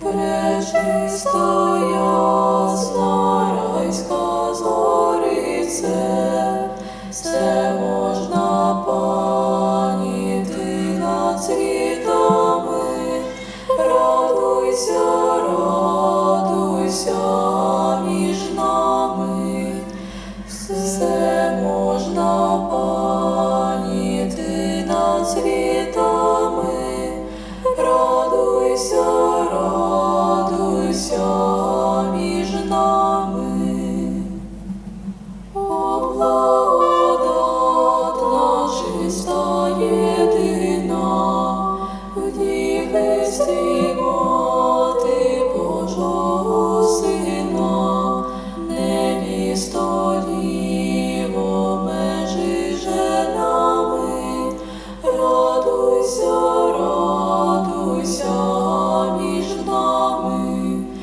Пречиста ясна все можна пані ти над світами, радуйся, між нами, все можна. you.